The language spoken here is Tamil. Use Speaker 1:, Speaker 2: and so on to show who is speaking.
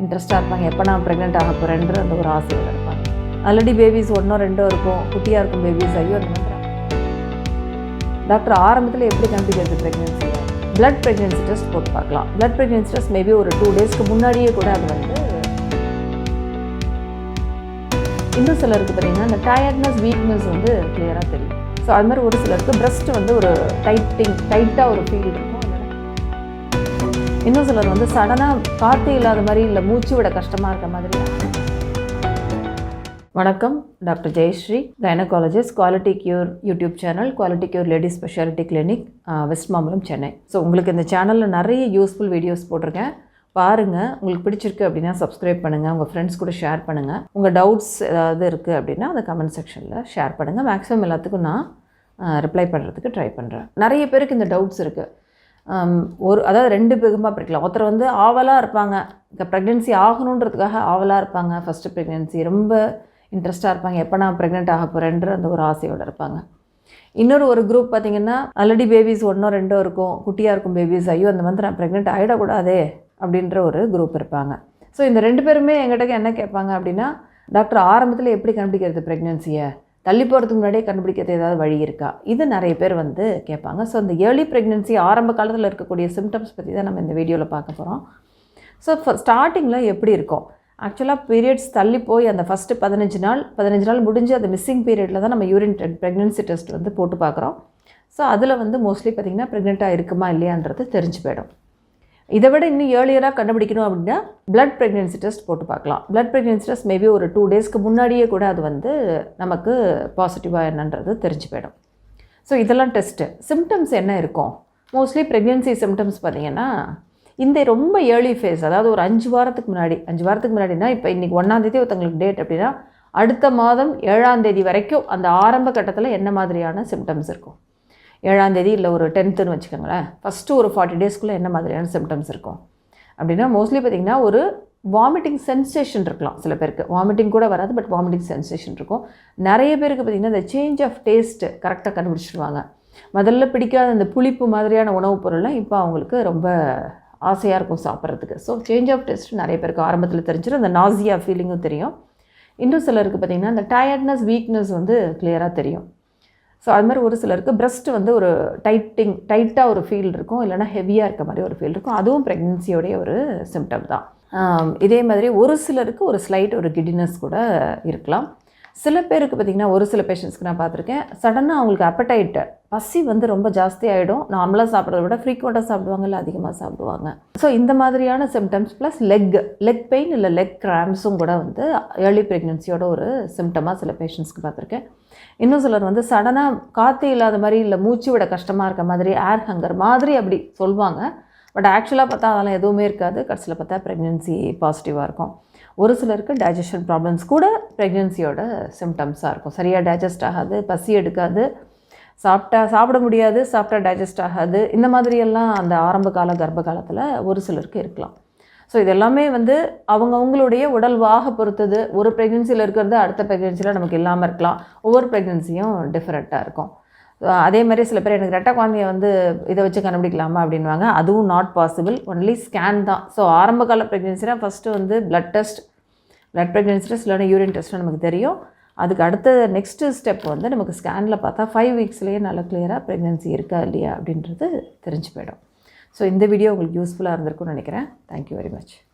Speaker 1: இன்ட்ரெஸ்ட்டாக இருப்பாங்க. எப்போ நான் ப்ரெக்னென்ட் ஆக போகிறேன்ற அந்த ஒரு ஆசையில் இருப்பாங்க. ஆல்ரெடி பேபிஸ் ஒன்றோ ரெண்டோ இருக்கும். குட்டியாக இருக்கும் பேபிஸ் ஐயோ அந்த மாதிரி டாக்டர் ஆரம்பத்தில் எப்படி கண்டுபிடிக்கிறது ப்ரெக்னென்சி பிளட் ப்ரெக்னென்சி டெஸ்ட் போட்டு பார்க்கலாம். பிளட் ப்ரெக்னென்சி டெஸ்ட் மேபி ஒரு டூ டேஸ்க்கு முன்னாடியே கூட அது வந்து இன்னும் சிலருக்கு பார்த்தீங்கன்னா இந்த டயர்ட்னஸ் வீக்னஸ் வந்து கிளியராக தெரியும். ஸோ அது மாதிரி ஒரு சிலருக்கு பிரஸ்ட் வந்து ஒரு டைட்டிங் டைட்டாக ஒரு ஃபீல் இருக்கும் இன்னும் சிலர் வந்து சடனாக காற்று இல்லாத மாதிரி இல்லை மூச்சு விட கஷ்டமாக இருக்க மாதிரி. வணக்கம் doctor Jayashree gynaecologist quality cure YouTube channel quality cure ladies speciality clinic west Mambalam Chennai so உங்களுக்கு இந்த சேனலில் நிறைய யூஸ்ஃபுல் வீடியோஸ் போட்டிருக்கேன். பாருங்கள் உங்களுக்கு பிடிச்சிருக்கு அப்படின்னா சப்ஸ்கிரைப் பண்ணுங்கள் உங்கள் ஃப்ரெண்ட்ஸ் கூட ஷேர் பண்ணுங்கள் உங்கள் டவுட்ஸ் ஏதாவது இருக்குது அப்படின்னா அதை கமெண்ட் செக்ஷனில் ஷேர் பண்ணுங்கள் மேக்ஸிமம் எல்லாத்துக்கும் நான் ரிப்ளை பண்ணுறதுக்கு ட்ரை பண்ணுறேன் நிறைய பேருக்கு இந்த டவுட்ஸ் இருக்குது ஒரு அதாவது ரெண்டு பேருமா பிரிக்கலாம் ஒருத்தர் வந்து ஆவலாக இருப்பாங்க. இப்போ ப்ரெக்னென்சி ஆகணுன்றதுக்காக ஆவலாக இருப்பாங்க. ஃபஸ்ட்டு ப்ரெக்னென்சி ரொம்ப இன்ட்ரெஸ்ட்டாக இருப்பாங்க. எப்போ நான் ப்ரெக்னென்ட் ஆக போகிறேன்ற அந்த ஒரு ஆசையோடு இருப்பாங்க. இன்னொரு ஒரு குரூப் பார்த்திங்கன்னா ஆல்ரெடி பேபிஸ் ஒன்றோ ரெண்டோ இருக்கும். குட்டியாக இருக்கும் பேபிஸ் ஐயோ அந்த மாதிரி நான் ப்ரெக்னென்ட் ஆகிடக்கூடாதே அப்படின்ற ஒரு குரூப் இருப்பாங்க. ஸோ இந்த ரெண்டு பேருமே எங்கிட்ட என்ன கேட்பாங்க அப்படின்னா டாக்டர் ஆரம்பத்தில் எப்படி கண்டுபிடிக்கிறது ப்ரெக்னென்சியை தள்ளி போகிறதுக்கு முன்னாடியே கண்டுபிடிக்கிறது ஏதாவது வழி இருக்கா? இது நிறைய பேர் வந்து கேட்பாங்க. ஸோ இந்த ஏர்லி ப்ரெக்னென்சி ஆரம்ப காலத்தில் இருக்கக்கூடிய சிம்டம்ஸ் பற்றி தான் நம்ம இந்த வீடியோவில் பார்க்க போகிறோம் ஸோ ஸ்டார்டிங்கில் எப்படி இருக்கும்? ஆக்சுவலாக பீரியட்ஸ் தள்ளி போய் அந்த ஃபஸ்ட்டு பதினஞ்சு நாள் பதினஞ்சு நாள் முடிஞ்சு அந்த மிஸ்ஸிங் பீரியடில் தான் நம்ம யூரின் ப்ரெக்னென்சி டெஸ்ட் வந்து போட்டு பார்க்குறோம். ஸோ அதில் வந்து மோஸ்ட்லி பார்த்திங்கன்னா ப்ரெக்னெண்ட்டாக இருக்குமா இல்லையான்றது தெரிஞ்சு போயிடும். இதை விட இன்னும் ஏர்லியராக கண்டுபிடிக்கணும் அப்படின்னா பிளட் ப்ரெக்னென்சி டெஸ்ட் போட்டு பார்க்கலாம். பிளட் ப்ரெக்னென்சி டெஸ்ட் மேபி ஒரு டூ டேஸ்க்கு முன்னாடியே கூட அது வந்து நமக்கு பாசிட்டிவாக என்னன்றது தெரிஞ்சு போயிடும். ஸோ இதெல்லாம் டெஸ்ட்டு சிம்டம்ஸ் என்ன இருக்கும்? மோஸ்ட்லி ப்ரெக்னென்சி சிம்டம்ஸ் பார்த்திங்கன்னா இந்த ரொம்ப ஏர்லி ஃபேஸ் அதாவது ஒரு அஞ்சு வாரத்துக்கு முன்னாடி அஞ்சு வாரத்துக்கு முன்னாடினா இப்போ இன்றைக்கி ஒன்றாந்தேதி ஒருத்தங்களுக்கு டேட் அப்படின்னா அடுத்த மாதம் ஏழாம் தேதி வரைக்கும் அந்த ஆரம்ப கட்டத்தில் என்ன மாதிரியான சிம்டம்ஸ் இருக்கும்? ஏழாம் தேதி இல்லை ஒரு டென்த்துன்னு வச்சுக்கோங்களேன். ஃபஸ்ட்டு ஒரு ஃபார்ட்டி டேஸ்க்குள்ளே என்ன மாதிரியான சிம்டம்ஸ் இருக்கும்? அப்படின்னா மோஸ்ட்லி பார்த்திங்கன்னா ஒரு வாமிட்டிங் சென்சேஷன் இருக்கலாம் சில பேருக்கு. வாமிட்டிங் கூட வராது பட் வாமிட்டிங் சென்சேஷன் இருக்கும். நிறைய பேருக்கு பார்த்திங்கன்னா இந்த சேஞ்ச் ஆஃப் டேஸ்ட்டு கரெக்டாக கண்டுபிடிச்சிடுவாங்க முதல்ல பிடிக்காத அந்த புளிப்பு மாதிரியான உணவுப் பொருள்லாம் இப்போ அவங்களுக்கு ரொம்ப ஆசையாக இருக்கும் சாப்பிட்றதுக்கு. ஸோ சேஞ்ச் ஆஃப் டேஸ்ட் நிறைய பேருக்கு ஆரம்பத்தில் தெரிஞ்சிடும் அந்த நாசியா ஃபீலிங்கும் தெரியும். இன்னும் சிலருக்கு பார்த்திங்கன்னா அந்த டயர்ட்னஸ் வீக்னஸ் வந்து கிளியராக தெரியும். ஸோ அது மாதிரி ஒரு சிலருக்கு பிரஸ்ட் வந்து ஒரு டைட்டிங் டைட்டாக ஒரு ஃபீல் இருக்கும். இல்லைனா ஹெவியாக இருக்க மாதிரி ஒரு ஃபீல் இருக்கும். அதுவும் ப்ரெக்னென்சியோடைய ஒரு சிம்டம் தான். இதே மாதிரி ஒரு சிலருக்கு ஒரு ஸ்லைட் ஒரு கிடினஸ் கூட இருக்கலாம். சில பேருக்கு பார்த்திங்கன்னா ஒரு சில பேஷண்ட்ஸ்க்கு நான் பார்த்துருக்கேன் சடனாக அவங்களுக்கு அப்படைட்டு பசி வந்து ரொம்ப ஜாஸ்தி ஆகிடும் நார்மலாக சாப்பிட்றத விட ஃப்ரீக்வெண்ட்டாக சாப்பிடுவாங்க இல்லை அதிகமாக சாப்பிடுவாங்க. ஸோ இந்த மாதிரியான symptoms plus leg leg pain இல்லை லெக் கிராம்ஸும் கூட வந்து ஏர்லி ப்ரெக்னென்சியோட ஒரு சிம்டமாக சில பேஷண்ட்ஸ்க்கு பார்த்துருக்கேன். இன்னும் சிலர் வந்து சடனாக காற்று இல்லாத மாதிரி இல்லை மூச்சு விட கஷ்டமாக இருக்க மாதிரி ஏர் ஹங்கர் மாதிரி அப்படி சொல்லுவாங்க பட் ஆக்சுவலாக பார்த்தா அதெல்லாம் எதுவுமே இருக்காது. கடைசியில் பார்த்தா ப்ரெக்னென்சி பாசிட்டிவாக இருக்கும். ஒரு சிலருக்கு டைஜஷன் ப்ராப்ளம்ஸ் கூட ப்ரெக்னென்சியோட சிம்டம்ஸாக இருக்கும். சரியாக டைஜஸ்ட் ஆகாது பசி எடுக்காது சாப்பிட்டா சாப்பிட முடியாது சாப்பிட்டா டைஜஸ்ட் ஆகாது. இந்த மாதிரியெல்லாம் அந்த ஆரம்ப கால கர்ப்ப காலத்தில் ஒரு சிலருக்கு இருக்கலாம். ஸோ இது எல்லாமே வந்து அவங்க அவங்களுடைய உடல் வாக பொறுத்தது. ஒரு ப்ரெக்னென்சியில் இருக்கிறது அடுத்த ப்ரெக்னென்சியில் நமக்கு இல்லாமல் இருக்கலாம். ஒவ்வொரு ப்ரெக்னென்சியும் டிஃப்ரெண்ட்டாக இருக்கும். அதே மாதிரி சில பேர் எனக்கு ரெட்டை குழந்தைய வந்து இதை வச்சு கண்டுபிடிக்கலாமா அப்படின்வாங்க அதுவும் நாட் பாசிபிள் ஒன்லி ஸ்கேன் தான். ஸோ ஆரம்ப கால ப்ரெக்னென்சினா ஃபஸ்ட்டு வந்து blood test blood pregnancy test இல்லைனா யூரின் டெஸ்ட்னு நமக்கு தெரியும். அதுக்கு அடுத்த நெக்ஸ்ட்டு ஸ்டெப் வந்து நமக்கு ஸ்கேனில் பார்த்தா ஃபைவ் வீக்ஸ்லேயே நல்லா கிளியராக ப்ரெக்னென்சி இருக்கா இல்லையா அப்படின்றது தெரிஞ்சு போயிடும். ஸோ இந்த வீடியோ உங்களுக்கு யூஸ்ஃபுல்லாக இருந்திருக்கும்னு நினைக்கிறேன். Thank you very much